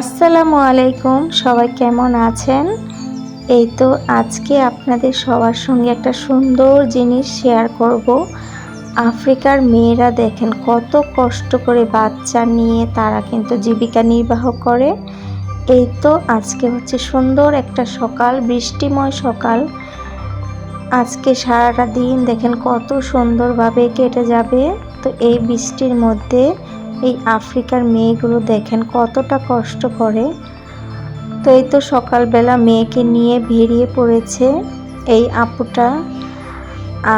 আসসালামু আলাইকুম, সবাই কেমন আছেন? এই তো আজকে আপনাদের সবার সঙ্গে একটা সুন্দর জিনিস শেয়ার করব। আফ্রিকার মেয়েরা দেখেন কত কষ্ট করে বাচ্চা নিয়ে তারা কিন্তু জীবিকা নির্বাহ করে। এই তো আজকে হচ্ছে সুন্দর একটা সকাল, বৃষ্টিময় সকাল। আজকে সারাটা দিন দেখেন কত সুন্দরভাবে কেটে যাবে। তো এই বৃষ্টির মধ্যে এই আফ্রিকার মেয়েগুলো দেখেন কতটা কষ্ট করে। তো এই তো সকালবেলা মেয়েকে নিয়ে বেরিয়ে পড়েছে এই আপুটা।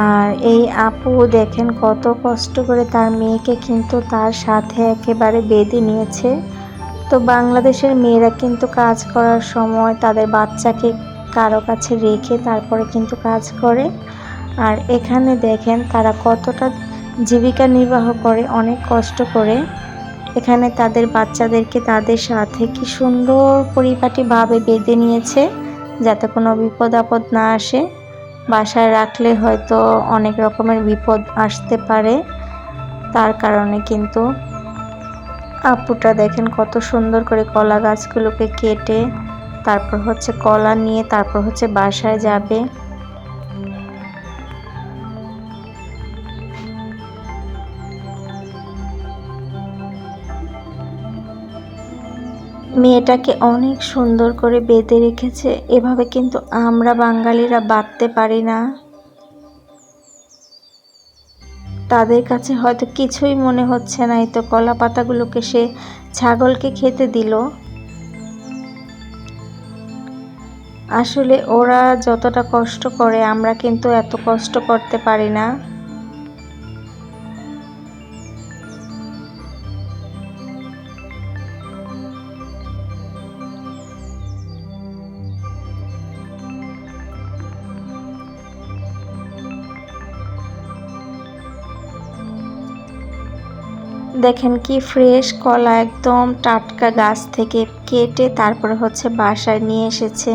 আর এই আপু দেখেন কত কষ্ট করে তার মেয়েকে কিন্তু তার সাথে একেবারে বেঁধে নিয়েছে। তো বাংলাদেশের মেয়েরা কিন্তু কাজ করার সময় তাদের বাচ্চাকে কারও কাছে রেখে তারপরে কিন্তু কাজ করে। আর এখানে দেখেন তারা কতটা জীবিকা নির্বাহ করে, অনেক কষ্ট করে। এখানে তাদের বাচ্চাদেরকে তাদের সাথে কি সুন্দর পরিপাটিভাবে বেঁধে নিয়েছে, যাতে কোনো বিপদ আপদ না আসে। বাসায় রাখলে হয়তো অনেক রকমের বিপদ আসতে পারে। তার কারণে কিন্তু আপুটা দেখেন কত সুন্দর করে কলা গাছগুলোকে কেটে, তারপর হচ্ছে কলা নিয়ে, তারপর হচ্ছে বাসায় যাবে। মেয়েটাকে অনেক সুন্দর করে বেঁধে রেখেছে, এভাবে কিন্তু আমরা বাঙালিরা বাঁধতে পারি না। তাদের কাছে হয়তো কিছুই মনে হচ্ছে না, এই তো কলা পাতাগুলোকে সে ছাগলকে খেতে দিল। আসলে ওরা যতটা কষ্ট করে, আমরা কিন্তু এত কষ্ট করতে পারি না। দেখেন কি ফ্রেশ কলা একদম টাটকা গাছ থেকে কেটে তারপরে হচ্ছে বাসায় নিয়ে এসেছে।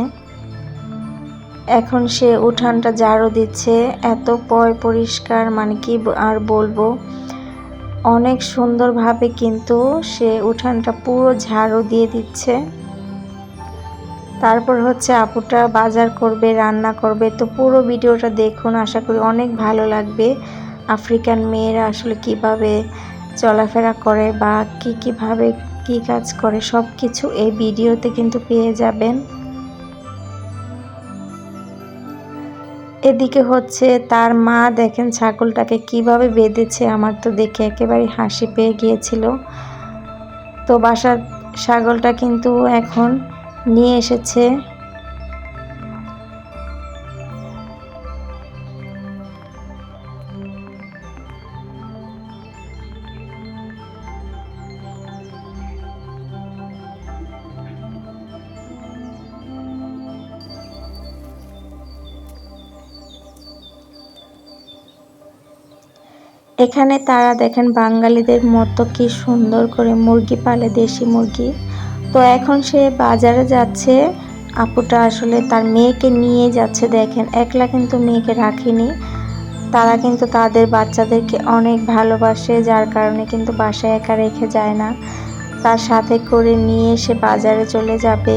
এখন সে উঠানটা ঝাড়ু দিচ্ছে, এত পয় পরিষ্কার মানে কি আর বলব? অনেক সুন্দরভাবে কিন্তু সে উঠানটা পুরো ঝাড়ু দিয়ে দিচ্ছে। তারপর হচ্ছে আপুটা বাজার করবে, রান্না করবে। তো পুরো ভিডিওটা দেখুন, আশা করি অনেক ভালো লাগবে। আফ্রিকান মেয়েরা আসলে কীভাবে চলাফেরা করে বা কী কীভাবে কী কাজ করে সব কিছু এই ভিডিওতে কিন্তু পেয়ে যাবেন। এদিকে হচ্ছে তার মা দেখেন ছাগলটাকে কীভাবে বেঁধেছে, আমার তো দেখে একেবারে হাসি পেয়ে গিয়েছিল। তো বাসার ছাগলটা কিন্তু এখন নিয়ে এসেছে। এখানে তারা দেখেন বাঙালিদের মতো কি সুন্দর করে মুরগি পালে দেশি মুরগি। তো এখন সে বাজারে যাচ্ছে, আপুটা আসলে তার মেয়েকে নিয়ে যাচ্ছে দেখেন, একলা কিন্তু মেয়েকে রাখেনি। তারা কিন্তু তাদের বাচ্চাদেরকে অনেক ভালোবাসে, যার কারণে কিন্তু বাসায় একা রেখে যায় না। তার সাথে করে নিয়ে সে বাজারে চলে যাবে।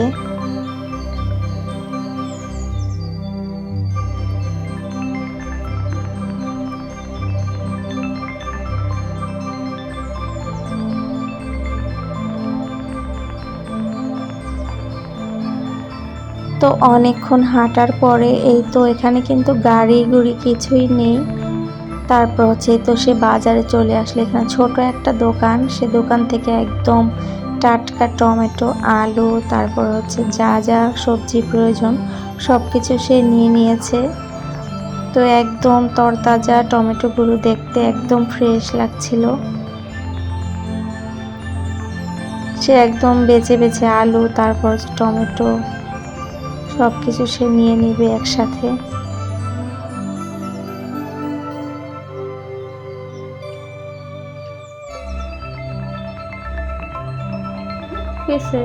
তো অনেকক্ষণ হাঁটার পরে এই তো এখানে কিন্তু গাড়ি গুড়ি কিছুই নেই। তারপর হচ্ছে তো সে বাজারে চলে আসলে। এখানে ছোট একটা দোকান। সে দোকান থেকে একদম টাটকা টমেটো, আলু, তারপর হচ্ছে যা যা সবজি প্রয়োজন সব কিছু সে নিয়ে নিয়েছে। তো একদম তরতাজা টমেটোগুলো দেখতে একদম ফ্রেশ লাগছিল। সে একদম বেছে বেছে আলু, তারপর হচ্ছে টমেটো সব কিছু সে নিয়ে নিবে একসাথে। কেসে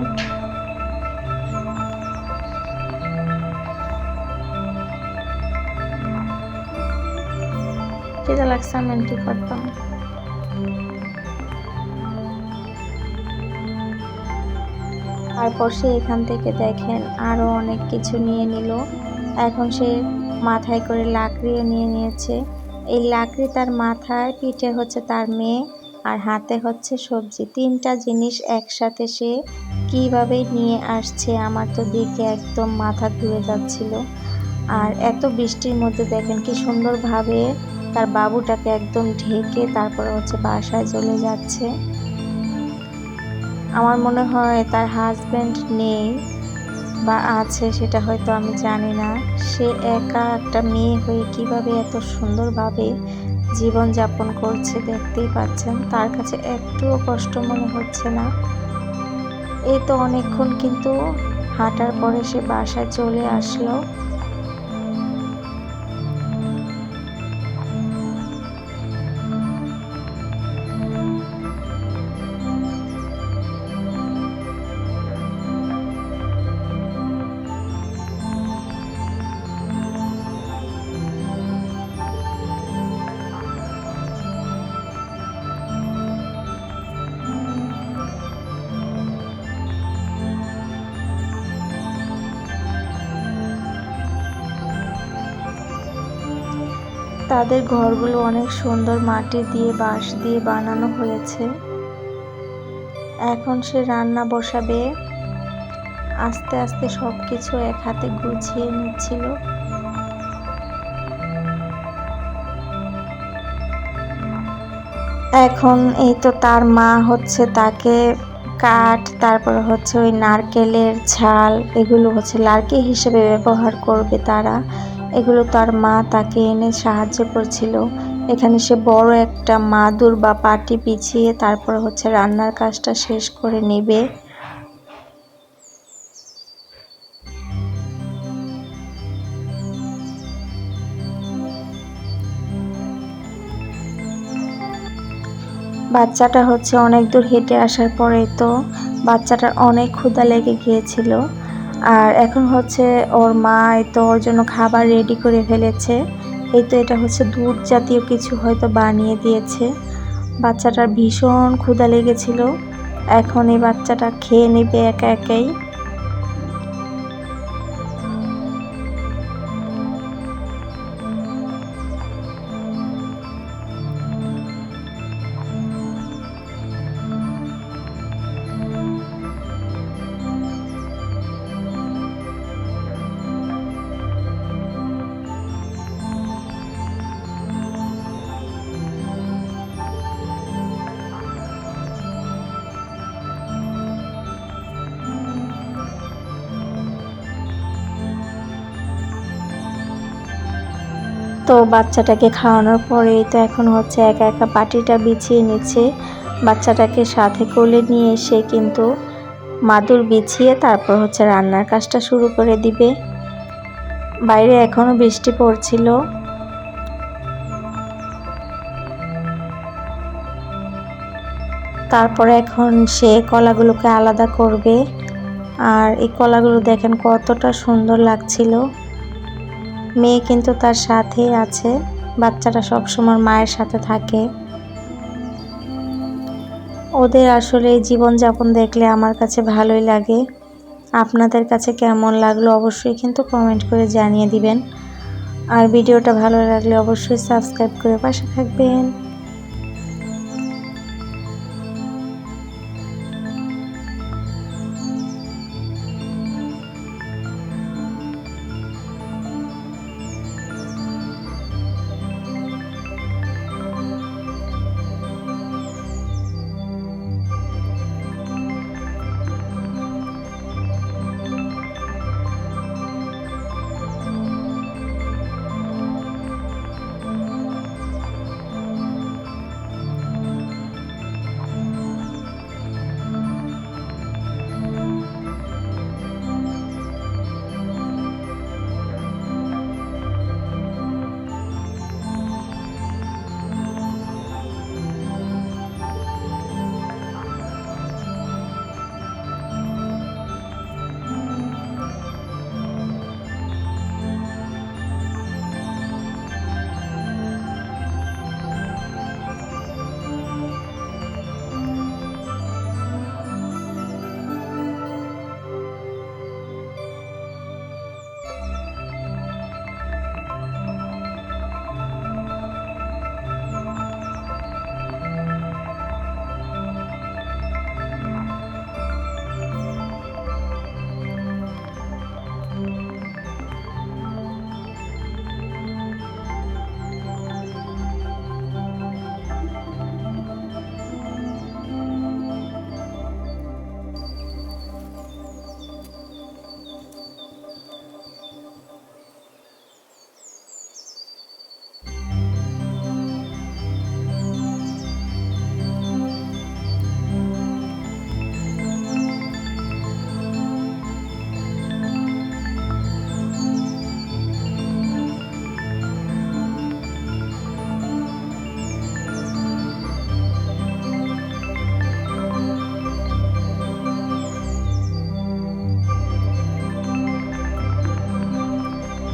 কেদা লাগছে আমি ঠিক করতাম তারপর সে এখান থেকে দেখেন আরও অনেক কিছু নিয়ে নিল। এখন সে মাথায় করে লাকড়িও নিয়ে নিয়েছে। এই লাকড়ি তার মাথায়, পিঠে হচ্ছে তার মেয়ে, আর হাতে হচ্ছে সবজি। তিনটা জিনিস একসাথে সে কীভাবে নিয়ে আসছে আমার তো দেখে একদম মাথা ঘুরে যাচ্ছিল। আর এত বৃষ্টির মধ্যে দেখেন কি সুন্দরভাবে তার বাবুটাকে একদম ঢেকে তারপরে হচ্ছে বাসায় চলে যাচ্ছে। আমার মনে হয় তার হাজব্যান্ড নেই বা আছে, সেটা হয়তো আমি জানি না। সে একা একটা মেয়ে হয়ে কীভাবে এত সুন্দরভাবে জীবন যাপন করছে দেখতেই পাচ্ছেন। তার কাছে একটুও কষ্ট মনে হচ্ছে না। এই তো অনেকক্ষণ কিন্তু হাঁটার পরে সে বাসায় চলে আসলো। তাদের ঘরগুলো অনেক সুন্দর মাটি দিয়ে, বাঁশ দিয়ে বানানো হয়েছে। এখন সে রান্না বসাবে। আস্তে আস্তে সব কিছু এক হাতে গুছিয়ে নিচ্ছিল। এখন এই তো তার মা হচ্ছে তাকে কাঠ, তারপরে হচ্ছে ওই নারকেলের ছাল, এগুলো হচ্ছে লার্কি হিসেবে ব্যবহার করবে তারা। এগুলো তার মা তাকে এনে সাহায্য করছিল। এখানে সে বড় একটা মাদুর বা পাটি পিছিয়ে তারপর হচ্ছে রান্নার কাজটা শেষ করে নেবে। বাচ্চাটা হচ্ছে অনেক দূর হেঁটে আসার পরে তো বাচ্চাটার অনেক ক্ষুধা লেগে গিয়েছিল। আর এখন হচ্ছে ওর মা তো ওর জন্য খাবার রেডি করে ফেলেছে। এই তো এটা হচ্ছে দুধ জাতীয় কিছু হয়তো বানিয়ে দিয়েছে। বাচ্চাটার ভীষণ ক্ষুধা লেগেছিল। এখন এই বাচ্চাটা খেয়ে নেবে একা একাই। তো বাচ্চাটাকে খাওয়ানোর পরেই তো এখন হচ্ছে একা একা পাটিটা বিছিয়ে নিচ্ছে। বাচ্চাটাকে সাথে কোলে নিয়ে এসে কিন্তু মাদুর বিছিয়ে তারপর হচ্ছে রান্নার কাজটা শুরু করে দিবে। বাইরে এখনও বৃষ্টি পড়ছিল। তারপরে এখন সে কলাগুলোকে আলাদা করবে। আর এই কলাগুলো দেখেন কতটা সুন্দর লাগছিল। মেয়ে কিন্তু তার সাথেই আছে, বাচ্চাটা সবসময় মায়ের সাথে থাকে। ওদের আসলে জীবনযাপন দেখলে আমার কাছে ভালোই লাগে। আপনাদের কাছে কেমন লাগল অবশ্যই কিন্তু কমেন্ট করে জানিয়ে দিবেন। আর ভিডিওটা ভালো লাগলে অবশ্যই সাবস্ক্রাইব করে পাশে থাকবেন।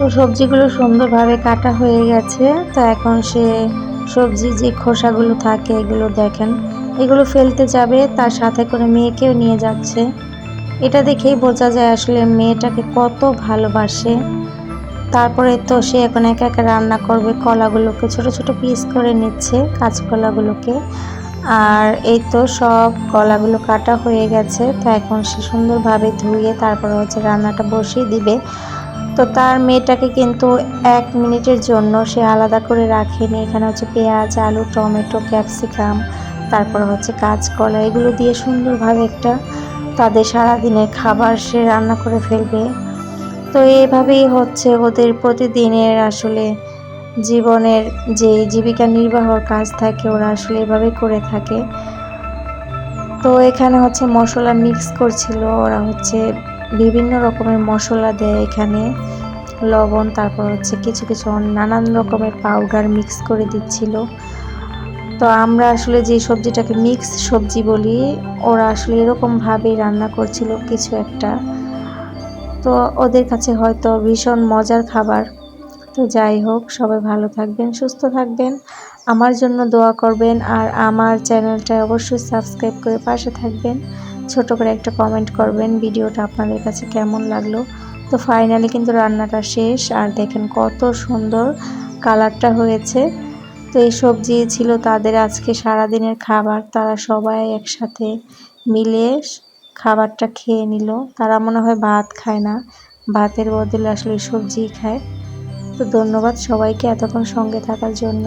সবজিগুলো সুন্দরভাবে কাটা হয়ে গেছে। তো এখন সে সবজি যে খোসাগুলো থাকে, এগুলো দেখেন। এগুলো ফেলতে যাবে, তার সাথে করে মেয়েকেও নিয়ে যাচ্ছে। এটা দেখেই বোঝা যায় আসলে মেয়েটাকে কত ভালোবাসে। তারপরে তো সে এখন একা একা রান্না করবে, কলাগুলোকে ছোট ছোট পিস করে নিচ্ছে, কাঁচকলাগুলোকে। আর এই তো সব কলাগুলো কাটা হয়ে গেছে। তো এখন সে সুন্দরভাবে ধুয়ে তারপরে হচ্ছে রান্নাটা বসিয়ে দিবে। তো তার মেয়েটাকে কিন্তু এক মিনিটের জন্য সে আলাদা করে রাখেনি। এখানে হচ্ছে পেঁয়াজ, আলু, টমেটো, ক্যাপসিকাম, তারপর হচ্ছে কাঁচকলা, এগুলো দিয়ে সুন্দরভাবে একটা তাদের সারাদিনের খাবার সে রান্না করে ফেলবে। তো এভাবেই হচ্ছে ওদের প্রতিদিনের আসলে জীবনের যে জীবিকা নির্বাহর কাজ থাকে, ওরা আসলে এভাবে করে থাকে। তো এখানে হচ্ছে মশলা মিক্স করছিল, ওরা হচ্ছে বিভিন্ন রকমের মশলা দেয় এখানে, লবণ, তারপর হচ্ছে কিছু কিছু নানান রকমের পাউডার মিক্স করে দিচ্ছিল। তো আমরা আসলে যে সবজিটাকে মিক্স সবজি বলি, ওরা আসলে এরকমভাবেই রান্না করছিল কিছু একটা। তো ওদের কাছে হয়তো ভীষণ মজার খাবার। তো যাই হোক, সবাই ভালো থাকবেন, সুস্থ থাকবেন। আমার জন্য দোয়া করবেন আর আমার চ্যানেলটা অবশ্যই সাবস্ক্রাইব করে পাশে থাকবেন। ছোট করে একটা কমেন্ট করবেন ভিডিওটা আপনাদের কাছে কেমন লাগল। তো ফাইনালি কিন্তু রান্নাটা শেষ, আর দেখেন কত সুন্দর কালারটা হয়েছে। তো এই সবজি ছিল তাদের আজকে সারাদিনের খাবার, তারা সবাই একসাথে মিলে খাবারটা খেয়ে নিল। তারা মনে হয় ভাত খায় না, ভাতের বদলে আসলে সবজি খায়। তো ধন্যবাদ সবাইকে এতক্ষণ সঙ্গে থাকার জন্য।